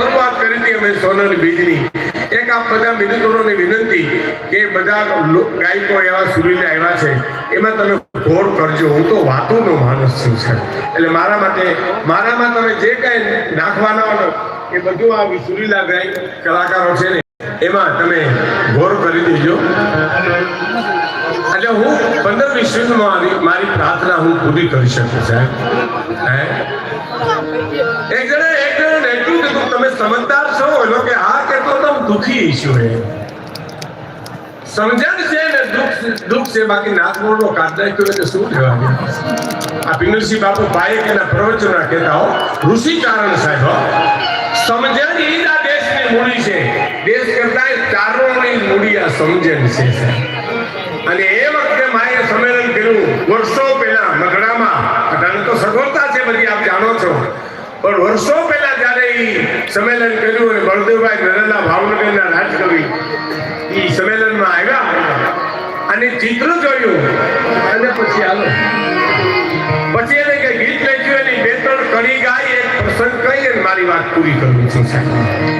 શરૂઆત કરી હતી અમે સોનલ બીજની. એક આ બધા મિત્રોને વિનંતી કે બધા ગાયકો એવા સુરીને આવ્યા છે. એમાં તમે ગોળ કરજો. હું તો વાતોનો માણસ છું છે એટલે મારા માટે, મારામાં તમે જે કાંઈ નાખવાના હોય એ બધું આ સુરીલા ગાય કલાકારો છે ને, એમાં તમે ગોળ કરી દેજો. એટલે હું પંદર વીસ મારી પ્રાર્થના હું પૂરી કરી શકું સાહેબ તમે સમજદાર છો એટલે કે આ કેટલો તો દુખી ઈશ્યુ હે સમજણ છે ને, દુઃખ દુઃખ છે, બાકી નાથમોડનો કાઢ નાખ્યો એટલે શું કહેવાય આ પિનુસિંહ બાપુ પાયક એના પ્રવચનો કહેતા હો, ઋષિ કારણ સાહેબ સમજણ ઈ જ આ દેશની મૂડી છે. દેશ કરતા ચારણોની મૂડી આ સમજણ છે અને એ વખતે માએ સંમેલન કર્યું, વર્ષો પહેલા મગડામાં અટાણે તો સગવડતા છે બધી, આપ જાણો છો. પણ વર્ષો પહેલા સંમેલન કર્યું અને બળદેવભાઈ નરેલા ભાવનગરના રાજકવિ એ સંમેલનમાં આવ્યા અને ચિત્ર જોયું. અને પછી આલો પછી એને કઈ ગીત લખ્યું, એની બે ત્રણ કરી ગાઈ, એક પ્રસંગ કહી અને મારી વાત પૂરી કરવી છે સાહેબ.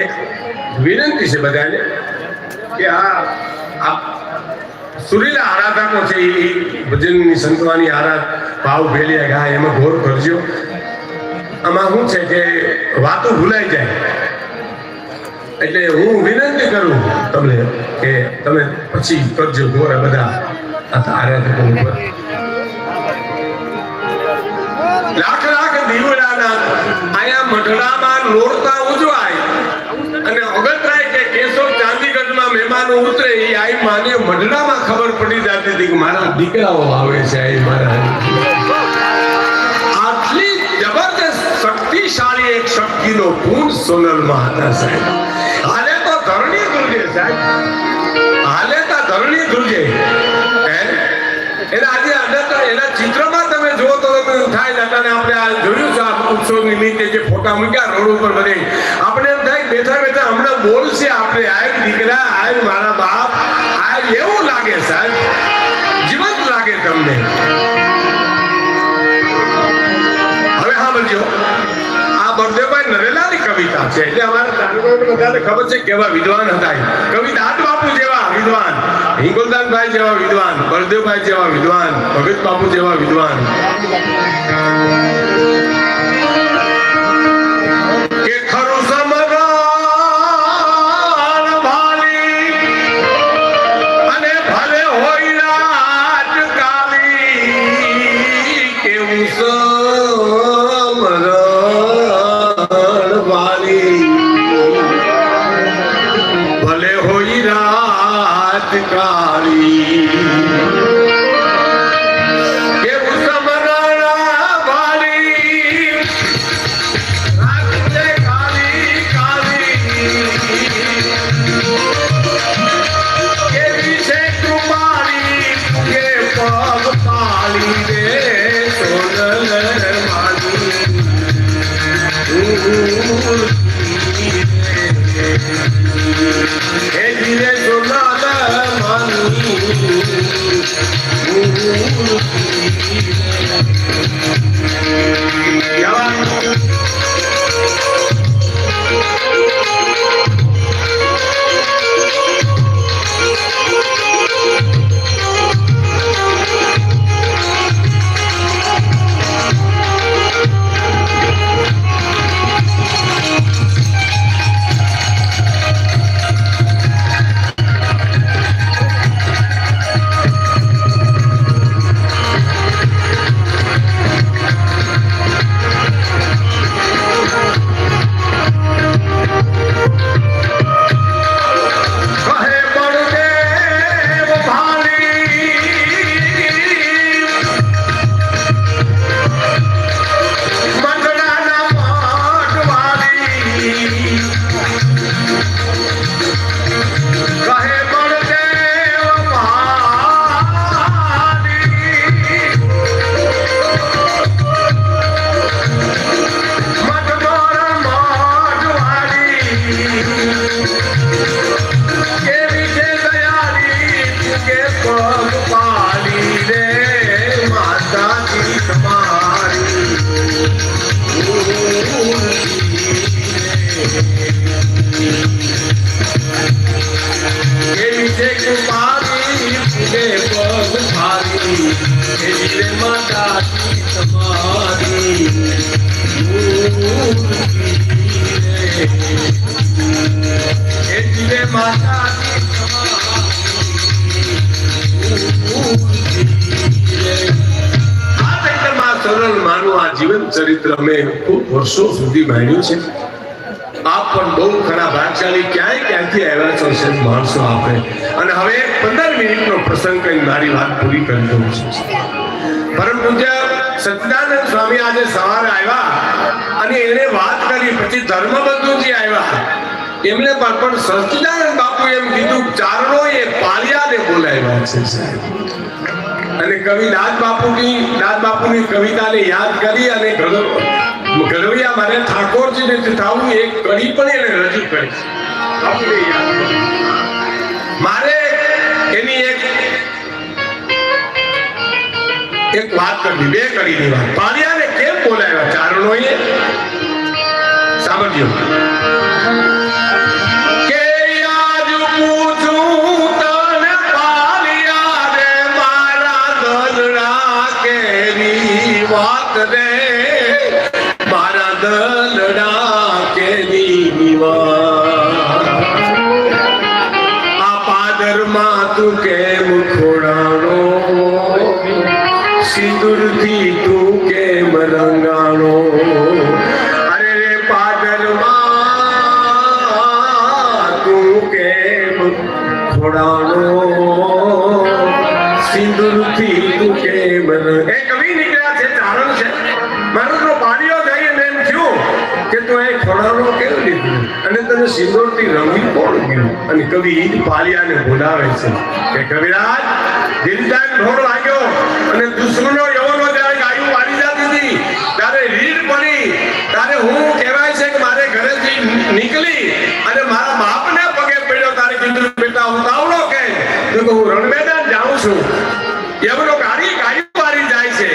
એક વિનંતી છે બધાને કે આ સુરીલા આરાધકો છે એ ભજનની સંતવાની આરાધ ભાવ ભેલિયા ગાય એમાં ઘોર કરજો. આમાં શું છે કે વાતો ભૂલાઈ જાય. એટલે હું વિનંતી કરું તમને કે તમે પછી કરજો ઘોર બધા આરાધકો ઉપર. લાખ લાખ દીવડાના આયા મઢડામાં નોરતા ઉજવાય. અને અગતરાય કે કેશવ ચાંદીગઢમાં મહેમાનો ઉતરે એ આઈ માને મઢડામાં ખબર પડી જતી હતી કે મારા દીકરાઓ આવે છે આઈ મારા. આટલી જબરદસ્ત શક્તિશાળી એક શક્તિનો ગુણ સોનલમાં હતા સાહેબ. હાલે તો ધરણી ધ્રુજે સાહેબ. હાલે તો ધરણી હે? એના આજે અડતા એના ચિત્રમાં તમે જુઓ તો તમે એમ ને આપણે આ જોયું છે આ ઉત્સવ નિમિત્તે જે ફોટા મૂક્યા, રોડ ઉપર બધે. આપણે એમ થાય બેઠા બેઠા હમણાં બોલશે આપણે આય દીકરા આય મારા બાપ આય એવું લાગે સાહેબ. જીવંત લાગે તમને. હવે સાંભળજો, આ બળદેવભાઈ નરેલાની કવિતા છે. એટલે અમારા તાલુકાને બધાને ખબર છે કેવા વિદ્વાન હતા કવિતા કવિ દાદ બાપુ જેવા વિદ્વાન. હિંગોલદાનભાઈ જેવા વિદ્વાન બળદેવભાઈ જેવા વિદ્વાન ભગત બાપુ જેવા વિદ્વાન. चमत्कारी માની મોઢવાળી કેવી આ ચરિત્ર ખૂબ વર્ષો સુધી માન્યું છે. આપ પણ બહુ ખરા ભાગશાળી ક્યાંય ક્યાંથી આવ્યા છો છે, માણસો આપે અને હવે પંદર મિનિટનો પ્રસંગ કઈ મારી વાત પૂરી કરી દઉં છું. પરમ પૂજ્ય સચ્ચિદાનંદ સ્વામી આજે સવારે આવ્યા અને એને વાત કરી, પછી ધર્મબંધુજી આવ્યા. એમને પણ પણ સચ્ચિદાનંદ બાપુ એમ કીધું ચારણો એ પાલિયાને બોલાવ્યા છે, સાહેબ. અને કવિ દાદ બાપુની દાદ બાપુની કવિતાને યાદ કરી અને ગઢવિયા મારે ઠાકોરજીને ચિતાવું, એક કડી પણ એને રજૂ કરી. મારે એની એક એક વાત કરવી, બે કડીની વાત. પાલિયાને કેમ બોલાવ્યા? ચારણોએ? સાંભળજો. પાદરમાં તું કેમ કવિ પાલિયાને બોલાવે છે કે કવિરાજ દિલદાન ઢોળ લાગ્યો અને દુશ્મનો યવનો જ્યારે ગાયું મારી જતી હતી. ત્યારે રીડ પડી ત્યારે હું કહેવાય છે કે મારે ઘરેથી નીકળી અને મારા બાપને પગે પડ્યો. તારે કીધું, બેટા તાવડો કે તો હું રણ મેદાન જાઉં છું. યવનો ગાડી ગાયું પાડી જાય છે.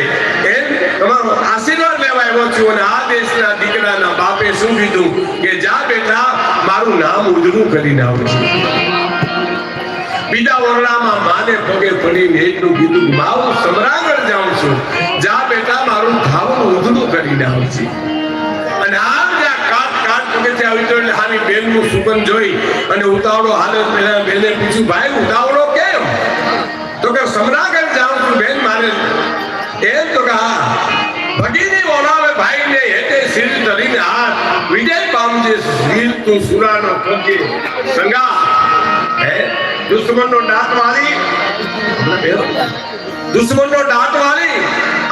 એમ તમારો આશીર્વાદ લેવા આવ્યો છું અને આ દેશના દીકરાના બાપે શું કીધું? કે જા મારું નામ ઉજળું કરીને આવજો બીજા ઓરડામાં માને પગે પડીને એટલું કીધું કે મા જાઉં છું. જા બેટા, મારું ધાવણ ઉજળું કરીને આવજે અને આ કાટ આવી તો સુગંધ જોઈ અને ઉતાવળો હાલત પેલા બેને પૂછ્યું, ભાઈ, ઉતાવળો કેમ? તો કે, સમરાગર જાઉં છું બેન, મારે. એ સિર ધરીને વિજય પામજે વીર તું સુરાનો પગે. સંગા હે, દુશ્મનનો દાંત વાળી દુશ્મનનો દાંત વાળી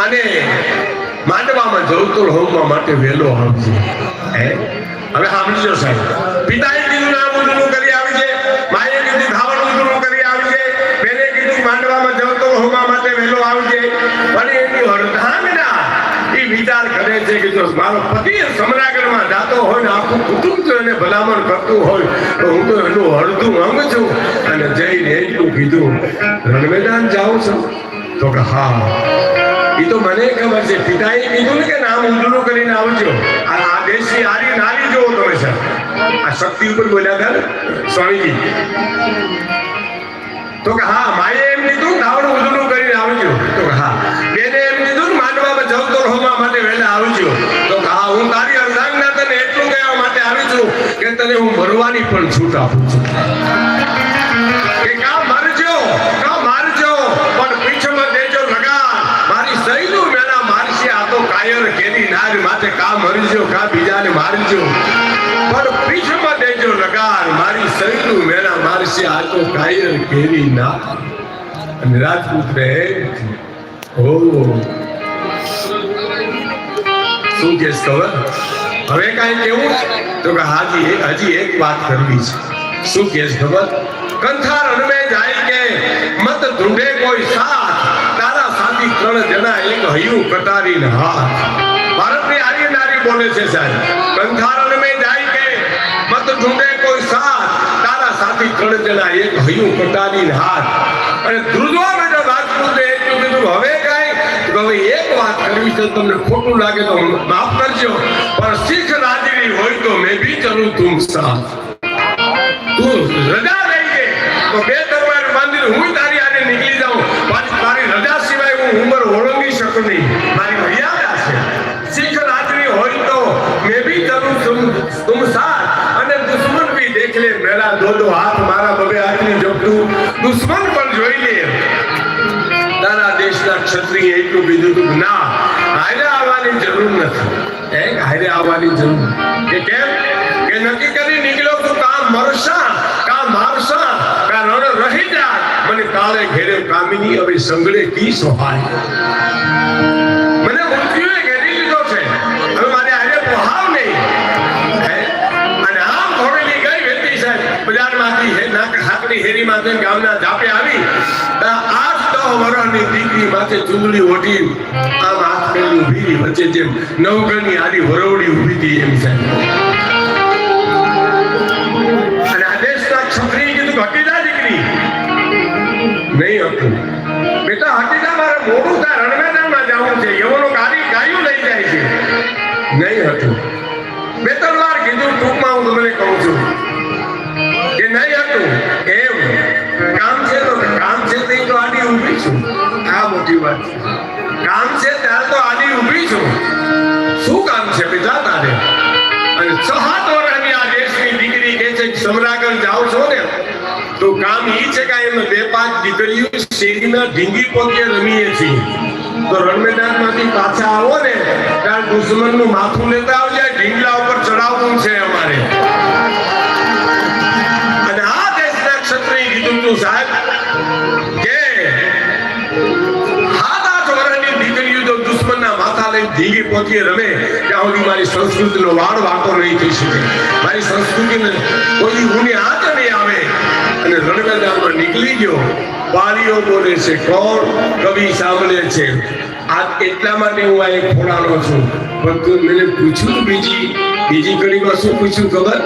અને માંડવામાં જરૂર હોમવા માટે વહેલો આવજે. હે? હવે સાંભળજો સાહેબ. પિતાએ કીધું નામ ઉજળું કરી જો મારો પતિ સમરાગઢમાં જાતો હોય ને આખું કુટુંબ તો એને ભલામણ કરતું હોય, તો હું તો એનું હળદું અંગ છું અને જઈને એટલું કીધું રણમેદાન જાઉં છું? તો કે, હા. એ તો મને ખબર છે. પિતાએ કીધું ને કે નામ ઊંધું કરીને આવજો. આ દેશની આરી નારી જોવો તમે સર. આ શક્તિ ઉપર બોલ્યા હતા સ્વામીજી. તો કે, હા, માએ એમ કીધું નાવડું ઊંધું કરીને આવજો. તો કે, હા. તને હું મરવાની પણ છૂટ આપું છું. કે કા મરજો કા મારજો, પણ પીછમાં દેજો લગાન. મારી સૈનું મેળા મારશે, આ તો કાયર કેરી નાર માથે કા મરજો કા બીજાને મારજો. પણ પીછમાં દેજો લગાન. મારી સૈનું મેળા મારશે, આ તો કેરી ના અને રાજપૂત શું કે ખબર? હવે કાંઈ કેવું? તો કે હાજી, હજી એક વાત કરવી છે. શું કે ખબર? કંથાર રણમે જાય કે મત ઢૂંઢે કોઈ સાથ. તારા સાથી ત્રણ જણા એક હૈયું કટારીને હાથ. ભારતની આર્ય નારી બોલે છે સાહેબ, કંથાર રણમે જાય કે મત ઢૂંઢે કોઈ સાથ. તારા સાથી ત્રણ જણા એક હૈયું કટારીને હાથ. અને ધ્રુજવા બેઠા રાજપૂતે એટલું કીધું, હવે હવે એક વાત કરવી છે, તમને ખોટું લાગે તો માફ કરજો, પણ શીખ રાજવી હોય તો મેં બી ચલું તું સાથ તું રજા લઈ દે તો બે આવવાની જરૂર. કે કેમ? કે નક્કી કરી નીકળ્યો તું કામ મરશા કા મારશા કા રહી જા મને કાળે ઘેરે કામિની હવે સંગળે કી સહાય બજારમાંથી હે, નાક હાકડી હેરીમાંથી ગામના ઝાપે આવી. આઠ દસ વર્ષની દીકરી માથે ચૂંદડી ઓઢી આમ ફેરવી ઊભી વચ્ચે જેમ નવગણની આડી વરવડી ઊભી હતી એમ છે અને આદેશના છોકરીએ કીધું કે દીકરી. નહીં હતું બેટા હટી જા, મારે મોડું થાય રણમેદાનમાં જવું છે. યવનો ગાડી ગાયું લઈ જાય છે. નહીં હતું બે ત્રણ વાર કીધું, ટૂંકમાં હું તમને કહું છું કે નહીં હતું એમ. કામ છે તો કામ છે તો તો આડી ઊભી છું. આ મોટી વાત છે. છું શું કામ છે પિતા તારે? અને છ સાત વર્ષની આ દેશની દીકરી કે છે, સમરાગર જાઓ છો ને, તો કામ ઈ છે કે એમ બે પાંચ દીકરીઓ શેરીના ઢીંગી પોતે રમીએ છીએ. તો રણમેદાનમાંથી પાછા આવો ને ત્યારે દુશ્મનનું માથું લેતા આવજે, ઢીંગલા ઉપર ચડાવવું છે અમારે. અને આ દેશના ક્ષત્રિય કીધું તું સાહેબ લઈને ધીંગી પહોંચીએ રમે, ત્યાં સુધી મારી સંસ્કૃતિનો વાળ વાંકો નહીં થઈ શકે. મારી સંસ્કૃતિને કોઈ ઊની હાથ નહીં આવે. અને રણમેદાનમાં નીકળી ગયો. વાલીઓ બોલે છે, કોણ કવિ સાંભળે છે? આ એટલા માટે હું આ એક ફોડાનો છું. પણ તું મને પૂછ્યું બીજી? બીજી કડીમાં શું પૂછ્યું ખબર?